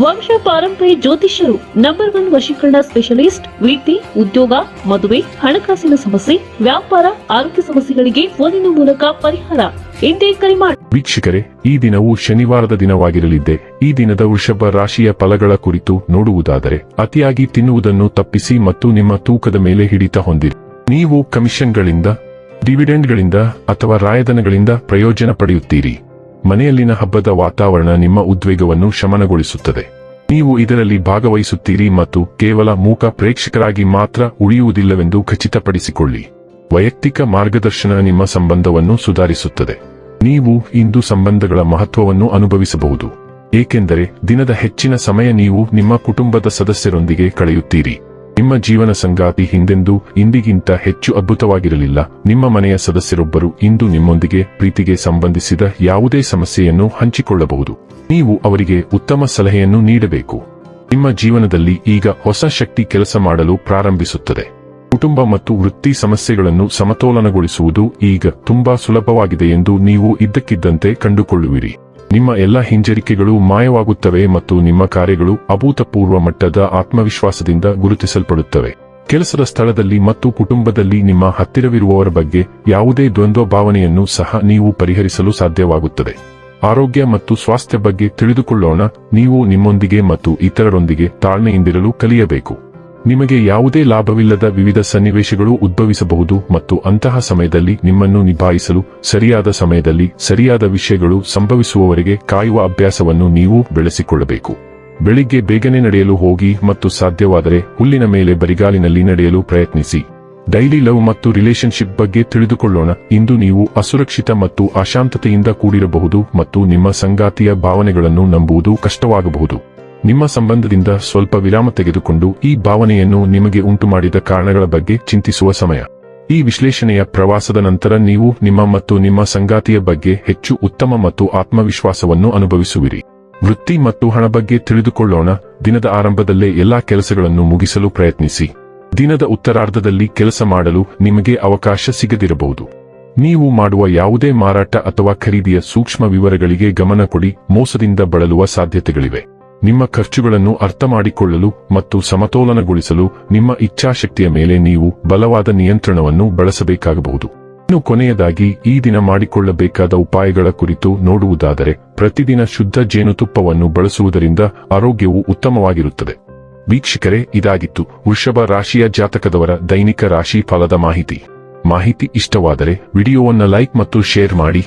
ವಂಶ ಪಾರಂಪರ್ಯ ಜ್ಯೋತಿಷ್ಯರು ನಂಬರ್ ಒನ್ ವಶೀಕರಣ ಸ್ಪೆಷಲಿಸ್ಟ್ ವೃತ್ತಿ ಉದ್ಯೋಗ, ಮದುವೆ, ಹಣಕಾಸಿನ ಸಮಸ್ಯೆ, ವ್ಯಾಪಾರ, ಆರೋಗ್ಯ ಸಮಸ್ಯೆಗಳಿಗೆ ಫೋನಿನ ಮೂಲಕ ಪರಿಹಾರ. ಎಂದೇ ಕರೆ ಮಾಡಿ ವೀಕ್ಷಕರೇ, ಈ ದಿನವು ಶನಿವಾರದ ದಿನವಾಗಿರಲಿದ್ದೆ. ಈ ದಿನದ ವೃಷಭ ರಾಶಿಯ ಫಲಗಳ ಕುರಿತು ನೋಡುವುದಾದರೆ, ಅತಿಯಾಗಿ ತಿನ್ನುವುದನ್ನು ತಪ್ಪಿಸಿ ಮತ್ತು ನಿಮ್ಮ ತೂಕದ ಮೇಲೆ ಹಿಡಿತ ಹೊಂದಿರಿ. ನೀವು ಕಮಿಷನ್ಗಳಿಂದ ಡಿವಿಡೆಂಡ್ಗಳಿಂದ ಅಥವಾ ರಾಯಧನಗಳಿಂದ ಪ್ರಯೋಜನ ಪಡೆಯುತ್ತೀರಿ. ಮನೆಯಲ್ಲಿನ ಹಬ್ಬದ ವಾತಾವರಣ ನಿಮ್ಮ ಉದ್ವೇಗವನ್ನು ಶಮನಗೊಳಿಸುತ್ತದೆ. ನೀವು ಇದರಲ್ಲಿ ಭಾಗವಹಿಸುತ್ತೀರಿ ಮತ್ತು ಕೇವಲ ಮೂಕ ಪ್ರೇಕ್ಷಕರಾಗಿ ಮಾತ್ರ ಉಳಿಯುವುದಿಲ್ಲವೆಂದು ಖಚಿತಪಡಿಸಿಕೊಳ್ಳಿ. ವೈಯಕ್ತಿಕ ಮಾರ್ಗದರ್ಶನ ನಿಮ್ಮ ಸಂಬಂಧವನ್ನು ಸುಧಾರಿಸುತ್ತದೆ. ನೀವು ಇಂದು ಸಂಬಂಧಗಳ ಮಹತ್ವವನ್ನು ಅನುಭವಿಸಬಹುದು. ಏಕೆಂದರೆ ದಿನದ ಹೆಚ್ಚಿನ ಸಮಯ ನೀವು ನಿಮ್ಮ ಕುಟುಂಬದ ಸದಸ್ಯರೊಂದಿಗೆ ಕಳೆಯುತ್ತೀರಿ. ನಿಮ್ಮ ಜೀವನ ಸಂಗಾತಿ ಹಿಂದೆಂದೂ ಇಂದಿಗಿಂತ ಹೆಚ್ಚು ಅದ್ಭುತವಾಗಿರಲಿಲ್ಲ. ನಿಮ್ಮ ಮನೆಯ ಸದಸ್ಯರೊಬ್ಬರು ಇಂದು ನಿಮ್ಮೊಂದಿಗೆ ಪ್ರೀತಿಗೆ ಸಂಬಂಧಿಸಿದ ಯಾವುದೇ ಸಮಸ್ಯೆಯನ್ನು ಹಂಚಿಕೊಳ್ಳಬಹುದು. ನೀವು ಅವರಿಗೆ ಉತ್ತಮ ಸಲಹೆಯನ್ನು ನೀಡಬೇಕು. ನಿಮ್ಮ ಜೀವನದಲ್ಲಿ ಈಗ ಹೊಸ ಶಕ್ತಿ ಕೆಲಸ ಮಾಡಲು ಪ್ರಾರಂಭಿಸುತ್ತದೆ. ಕುಟುಂಬ ಮತ್ತು ವೃತ್ತಿ ಸಮಸ್ಯೆಗಳನ್ನು ಸಮತೋಲನಗೊಳಿಸುವುದು ಈಗ ತುಂಬಾ ಸುಲಭವಾಗಿದೆ ಎಂದು ನೀವು ಇದ್ದಕ್ಕಿದ್ದಂತೆ ಕಂಡುಕೊಳ್ಳುವಿರಿ. ನಿಮ್ಮ ಎಲ್ಲಾ ಹಿಂಜರಿಕೆಗಳು ಮಾಯವಾಗುತ್ತವೆ ಮತ್ತು ನಿಮ್ಮ ಕಾರ್ಯಗಳು ಅಭೂತಪೂರ್ವ ಮಟ್ಟದ ಆತ್ಮವಿಶ್ವಾಸದಿಂದ ಗುರುತಿಸಲ್ಪಡುತ್ತವೆ. ಕೆಲಸದ ಸ್ಥಳದಲ್ಲಿ ಮತ್ತು ಕುಟುಂಬದಲ್ಲಿ ನಿಮ್ಮ ಹತ್ತಿರವಿರುವವರ ಬಗ್ಗೆ ಯಾವುದೇ ದ್ವಂದ್ವ ಭಾವನೆಯನ್ನು ಸಹ ನೀವು ಪರಿಹರಿಸಲು ಸಾಧ್ಯವಾಗುತ್ತದೆ. ಆರೋಗ್ಯ ಮತ್ತು ಸ್ವಾಸ್ಥ್ಯ ಬಗ್ಗೆ ತಿಳಿದುಕೊಳ್ಳೋಣ, ನೀವು ನಿಮ್ಮೊಂದಿಗೆ ಮತ್ತು ಇತರರೊಂದಿಗೆ ತಾಳ್ಮೆಯಿಂದಿರಲು ಕಲಿಯಬೇಕು. ನಿಮಗೆ ಯಾವುದೇ ಲಾಭವಿಲ್ಲದ ವಿವಿಧ ಸನ್ನಿವೇಶಗಳು ಉದ್ಭವಿಸಬಹುದು ಮತ್ತು ಅಂತಹ ಸಮಯದಲ್ಲಿ ನಿಮ್ಮನ್ನು ನಿಭಾಯಿಸಲು ಸರಿಯಾದ ಸಮಯದಲ್ಲಿ ಸರಿಯಾದ ವಿಷಯಗಳು ಸಂಭವಿಸುವವರೆಗೆ ಕಾಯುವ ಅಭ್ಯಾಸವನ್ನು ನೀವು ಬೆಳೆಸಿಕೊಳ್ಳಬೇಕು. ಬೆಳಿಗ್ಗೆ ಬೇಗನೆ ನಡೆಯಲು ಹೋಗಿ ಮತ್ತು ಸಾಧ್ಯವಾದರೆ ಹುಲ್ಲಿನ ಮೇಲೆ ಬರಿಗಾಲಿನಲ್ಲಿ ನಡೆಯಲು ಪ್ರಯತ್ನಿಸಿ. ಡೈಲಿ ಲವ್ ಮತ್ತು ರಿಲೇಶನ್ಶಿಪ್ ಬಗ್ಗೆ ತಿಳಿದುಕೊಳ್ಳೋಣ. ಇಂದು ನೀವು ಅಸುರಕ್ಷಿತ ಮತ್ತು ಅಶಾಂತತೆಯಿಂದ ಕೂಡಿರಬಹುದು ಮತ್ತು ನಿಮ್ಮ ಸಂಗಾತಿಯ ಭಾವನೆಗಳನ್ನು ನಂಬುವುದು ಕಷ್ಟವಾಗಬಹುದು. ನಿಮ್ಮ ಸಂಬಂಧದಿಂದ ಸ್ವಲ್ಪ ವಿರಾಮ ತೆಗೆದುಕೊಂಡು ಈ ಭಾವನೆಯನ್ನು ನಿಮಗೆ ಉಂಟುಮಾಡಿದ ಕಾರಣಗಳ ಬಗ್ಗೆ ಚಿಂತಿಸುವ ಸಮಯ. ಈ ವಿಶ್ಲೇಷಣೆಯ ಪ್ರವಾಸದ ನಂತರ ನೀವು ನಿಮ್ಮ ಮತ್ತು ನಿಮ್ಮ ಸಂಗಾತಿಯ ಬಗ್ಗೆ ಹೆಚ್ಚು ಉತ್ತಮ ಮತ್ತು ಆತ್ಮವಿಶ್ವಾಸವನ್ನು ಅನುಭವಿಸುವಿರಿ. ವೃತ್ತಿ ಮತ್ತು ಹಣ ಬಗ್ಗೆ ತಿಳಿದುಕೊಳ್ಳೋಣ, ದಿನದ ಆರಂಭದಲ್ಲೇ ಎಲ್ಲಾ ಕೆಲಸಗಳನ್ನು ಮುಗಿಸಲು ಪ್ರಯತ್ನಿಸಿ. ದಿನದ ಉತ್ತರಾರ್ಧದಲ್ಲಿ ಕೆಲಸ ಮಾಡಲು ನಿಮಗೆ ಅವಕಾಶ ಸಿಗದಿರಬಹುದು. ನೀವು ಮಾಡುವ ಯಾವುದೇ ಮಾರಾಟ ಅಥವಾ ಖರೀದಿಯ ಸೂಕ್ಷ್ಮ ವಿವರಗಳಿಗೆ ಗಮನ ಕೊಡಿ, ಮೋಸದಿಂದ ಬಳಲುವ ಸಾಧ್ಯತೆಗಳಿವೆ. ನಿಮ್ಮ ಖರ್ಚುಗಳನ್ನು ಅರ್ಥ ಮಾಡಿಕೊಳ್ಳಲು ಮತ್ತು ಸಮತೋಲನಗೊಳಿಸಲು ನಿಮ್ಮ ಇಚ್ಛಾಶಕ್ತಿಯ ಮೇಲೆ ನೀವು ಬಲವಾದ ನಿಯಂತ್ರಣವನ್ನು ಬಳಸಬೇಕಾಗಬಹುದು. ಇನ್ನು ಕೊನೆಯದಾಗಿ, ಈ ದಿನ ಮಾಡಿಕೊಳ್ಳಬೇಕಾದ ಉಪಾಯಗಳ ಕುರಿತು ನೋಡುವುದಾದರೆ, ಪ್ರತಿದಿನ ಶುದ್ಧ ಜೇನುತುಪ್ಪವನ್ನು ಬಳಸುವುದರಿಂದ ಆರೋಗ್ಯವು ಉತ್ತಮವಾಗಿರುತ್ತದೆ. ವೀಕ್ಷಕರೇ, ಇದಾಗಿತ್ತು ವೃಷಭ ರಾಶಿಯ ಜಾತಕದವರ ದೈನಿಕ ರಾಶಿ ಫಲದ ಮಾಹಿತಿ. ಮಾಹಿತಿ ಇಷ್ಟವಾದರೆ, ವಿಡಿಯೋವನ್ನು ಲೈಕ್ ಮತ್ತು ಶೇರ್ ಮಾಡಿ.